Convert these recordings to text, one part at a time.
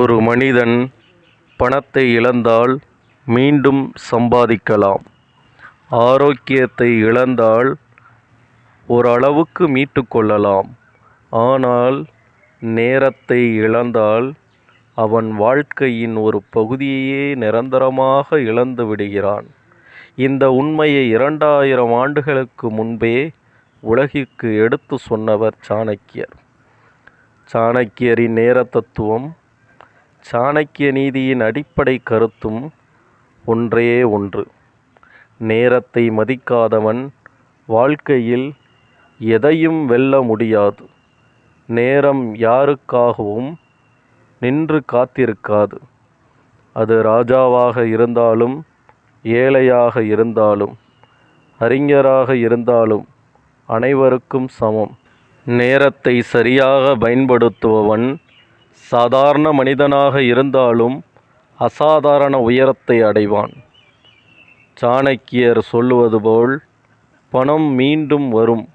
ஒரு மனிதன் பணத்தை இழந்தால் மீண்டும் சம்பாதிக்கலாம். ஆரோக்கியத்தை இழந்தால் ஓரளவுக்கு மீட்டுக்கொள்ளலாம் ஆனால் நேரத்தை இழந்தால் அவன் வாழ்க்கையின் ஒரு பகுதியையே நிரந்தரமாக இழந்து விடுகிறான். இந்த உண்மையை இரண்டாயிரம் ஆண்டுகளுக்கு முன்பே உலகிற்கு எடுத்து சொன்னவர் சாணக்கியர். சாணக்கியரின் நேர தத்துவம் சாணக்கிய நீதியின் அடிப்படை கருத்தும் ஒன்றே ஒன்று. நேரத்தை மதிக்காதவன் வாழ்க்கையில் எதையும் வெல்ல முடியாது. நேரம் யாருக்காகவும் நின்று காத்திருக்காது. அது ராஜாவாக இருந்தாலும் ஏழையாக இருந்தாலும் அறிஞராக இருந்தாலும் அனைவருக்கும் சமம். நேரத்தை சரியாக பயன்படுத்துபவன் சாதாரண மனிதனாக இருந்தாலும் அசாதாரண உயரத்தை அடைவான். சாணக்கியர் சொல்லுவது போல் பணம் மீண்டும் வரும்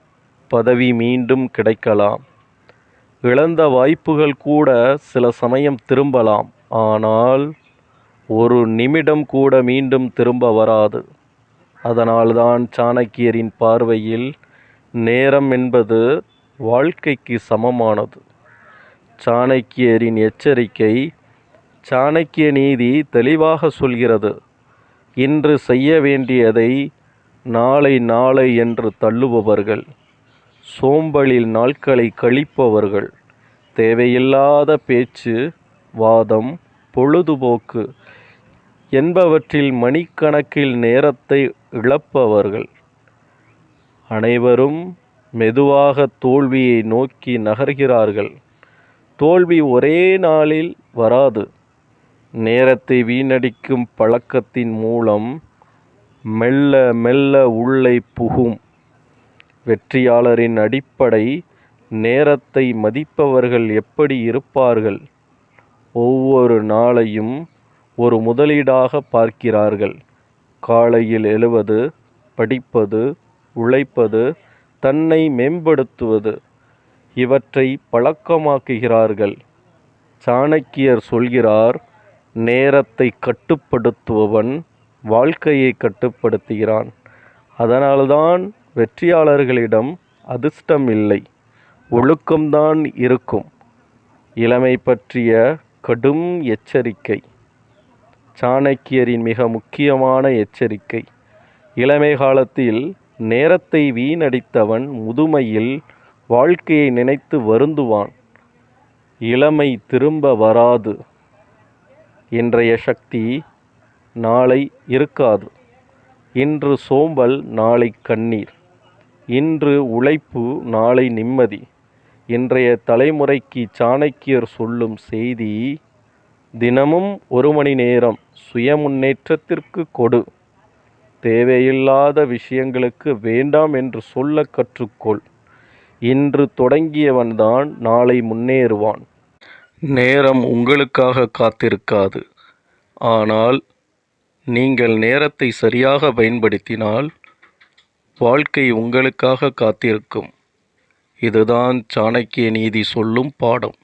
பதவி மீண்டும் கிடைக்கலாம். இழந்த வாய்ப்புகள் கூட சில சமயம் திரும்பலாம் ஆனால் ஒரு நிமிடம் கூட மீண்டும் திரும்ப வராது. அதனால்தான் சாணக்கியரின் பார்வையில் நேரம் என்பது வாழ்க்கைக்கு சமமானது. சாணக்கியரின் எச்சரிக்கை சாணக்கிய நீதி தெளிவாக சொல்கிறது. இன்று செய்ய வேண்டியதை நாளை நாளை என்று தள்ளுபவர்கள் சோம்பலில் நாட்களை கழிப்பவர்கள் தேவையில்லாத பேச்சு வாதம் பொழுதுபோக்கு என்பவற்றில் மணிக்கணக்கில் நேரத்தை இழப்பவர்கள். அனைவரும் மெதுவாக தோல்வியை நோக்கி நகர்கிறார்கள். தோல்வி ஒரே நாளில் வராது. நேரத்தை வீணடிக்கும் பழக்கத்தின் மூலம் மெல்ல மெல்ல உள்ளே புகும். வெற்றியாளரின் அடிப்படை நேரத்தை மதிப்பவர்கள் எப்படி இருப்பார்கள்? ஒவ்வொரு நாளையும் ஒரு முதலீடாக பார்க்கிறார்கள். காலையில் எழுவது படிப்பது உழைப்பது தன்னை மேம்படுத்துவது. இவற்றை பழக்கமாக்குகிறார்கள். சாணக்கியர் சொல்கிறார் நேரத்தை கட்டுப்படுத்துபவன் வாழ்க்கையை கட்டுப்படுத்துகிறான். அதனால்தான் வெற்றியாளர்களிடம் அதிர்ஷ்டம் இல்லை ஒழுக்கம்தான் இருக்கும். இளமை பற்றிய கடும் எச்சரிக்கை. சாணக்கியரின் மிக முக்கியமான எச்சரிக்கை இளமை காலத்தில் நேரத்தை வீணடித்தவன் முதுமையில் வாழ்க்கையை நினைத்து வருந்துவான். இளமை திரும்ப வராது. இன்றைய சக்தி நாளை இருக்காது. இன்று சோம்பல் நாளை கண்ணீர். இன்று உழைப்பு நாளை நிம்மதி. இன்றைய தலைமுறைக்கு சாணக்கியர் சொல்லும் செய்தி தினமும் ஒரு மணி நேரம் சுய முன்னேற்றத்திற்கு கொடு. தேவையில்லாத விஷயங்களுக்கு வேண்டாம் என்று சொல்ல கற்றுக்கொள். இன்று தொடங்கியவன்தான் நாளை முன்னேறுவான். நேரம் உங்களுக்காக காத்திருக்காது. ஆனால் நீங்கள் நேரத்தை சரியாக பயன்படுத்தினால் வாழ்க்கை உங்களுக்காக காத்திருக்கும். இதுதான் சாணக்கிய நீதி சொல்லும் பாடம்.